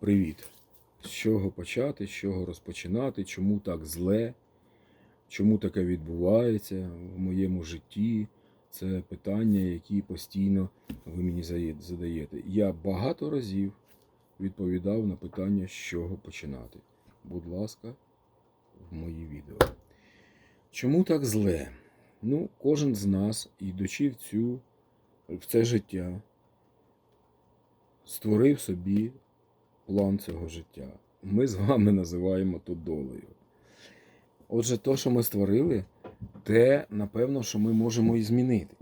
Привіт! З чого почати, з чого розпочинати, чому так зле, чому таке відбувається в моєму житті? Це питання, які постійно ви мені задаєте. Я багато разів відповідав на питання, з чого починати. Будь ласка, в мої відео. Чому так зле? Ну, кожен з нас, йдучи в, цю, в це життя, створив собі план цього життя. Ми з вами називаємо то долею. Отже, то, що ми створили, те, напевно, що ми можемо і змінити.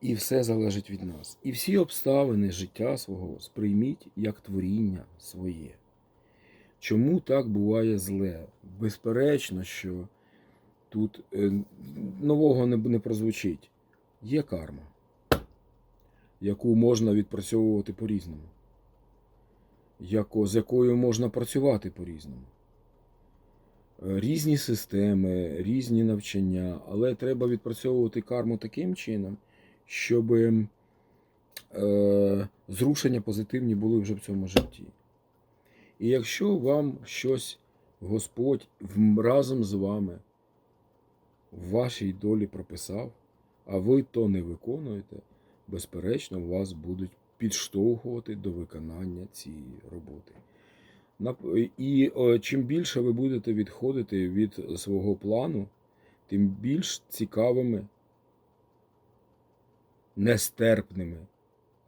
І все залежить від нас. І всі обставини життя свого сприйміть як творіння своє. Чому так буває зле? Безперечно, що тут е, нового не, не прозвучить. Є карма, яку можна відпрацьовувати по-різному яко, з якою можна працювати по-різному. Е, Різні системи, різні навчання, але треба відпрацьовувати карму таким чином, щоб е, зрушення позитивні були вже в цьому житті. І якщо вам щось Господь разом з вами в вашій долі прописав, а ви то не виконуєте, безперечно, у вас будуть підштовхувати до виконання цієї роботи. І чим більше ви будете відходити від свого плану, тим більш цікавими, нестерпними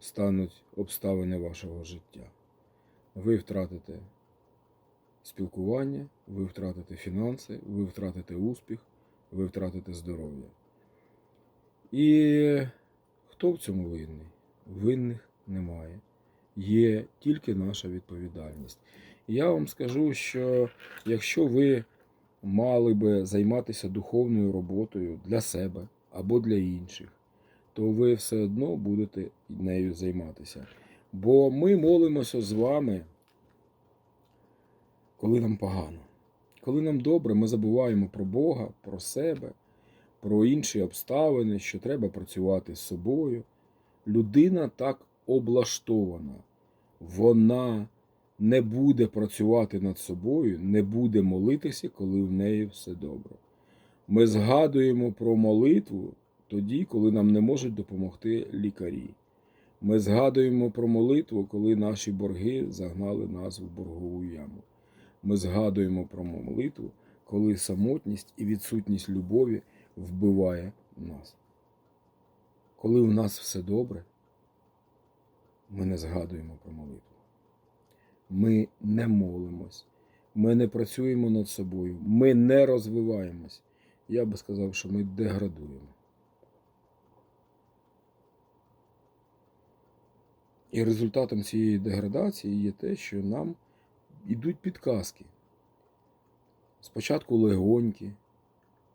стануть обставини вашого життя. Ви втратите спілкування, ви втратите фінанси, ви втратите успіх, ви втратите здоров'я. І хто в цьому винний? Винних немає. Є тільки наша відповідальність. І я вам скажу, що якщо ви мали би займатися духовною роботою для себе або для інших, то ви все одно будете нею займатися. Бо ми молимося з вами, коли нам погано. Коли нам добре, ми забуваємо про Бога, про себе, про інші обставини, що треба працювати з собою. Людина так облаштована, вона не буде працювати над собою, не буде молитися, коли в неї все добре. Ми згадуємо про молитву тоді, коли нам не можуть допомогти лікарі. Ми згадуємо про молитву, коли наші борги загнали нас в боргову яму. Ми згадуємо про молитву, коли самотність і відсутність любові вбиває нас. Коли у нас все добре, ми не згадуємо про молитву. Ми не молимось, ми не працюємо над собою, ми не розвиваємось. Я би сказав, що ми деградуємо. І результатом цієї деградації є те, що нам йдуть підказки. Спочатку легонькі,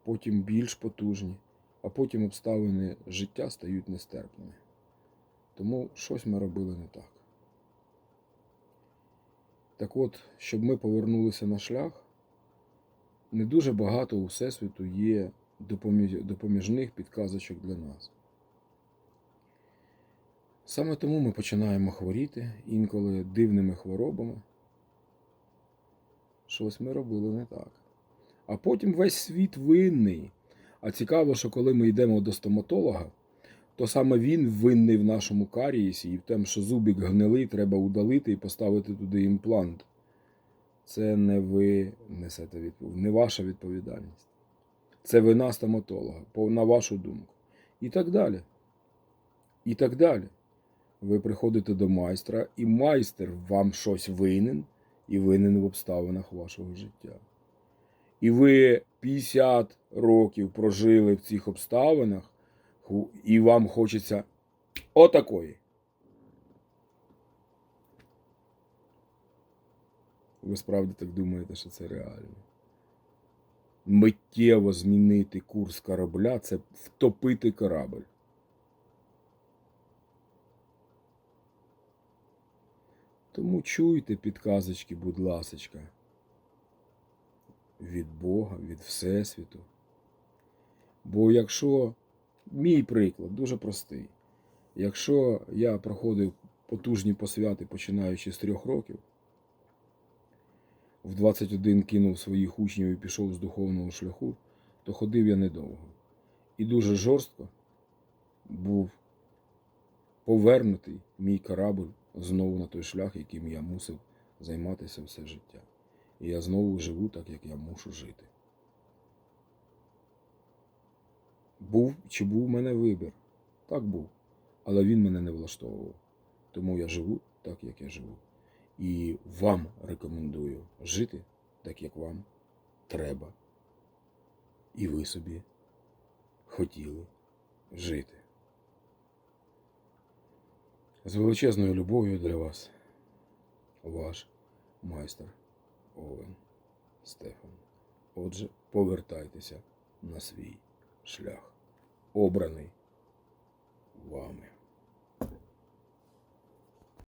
потім більш потужні, а потім обставини життя стають нестерпними. Тому щось ми робили не так. Так от, щоб ми повернулися на шлях, не дуже багато у Всесвіту є допоміжних підказочок для нас. Саме тому ми починаємо хворіти інколи дивними хворобами. Щось ми робили не так. А потім весь світ винний. А цікаво, що коли ми йдемо до стоматолога, то саме він винний в нашому карієсі і в тому, що зубик гнилий, треба удалити і поставити туди імплант. Це не ви несете відповідь, не ваша відповідальність. Це вина стоматолога, на вашу думку. І так далі. І так далі. Ви приходите до майстра, і майстер вам щось винен, і винен в обставинах вашого життя. І ви 50 років прожили в цих обставинах, і вам хочеться отакої. Ви справді так думаєте, що це реально? Миттєво змінити курс корабля це втопити корабль. Тому чуйте підказочки, будь ласочка, від Бога, від Всесвіту. Бо якщо мій приклад дуже простий, якщо я проходив потужні посвяти, починаючи з трьох років. В 21 кинув своїх учнів і пішов з духовного шляху, то ходив я недовго. І дуже жорстко був повернутий мій корабль знову на той шлях, яким я мусив займатися все життя. І я знову живу так, як я мушу жити. Був чи був у мене вибір? Так був. Але він мене не влаштовував. Тому я живу так, як я живу. І вам рекомендую жити так, як вам треба. І ви собі хотіли жити. З величезною любов'ю для вас, ваш майстер Овен Стефан. Отже, повертайтеся на свій шлях, обраний вами.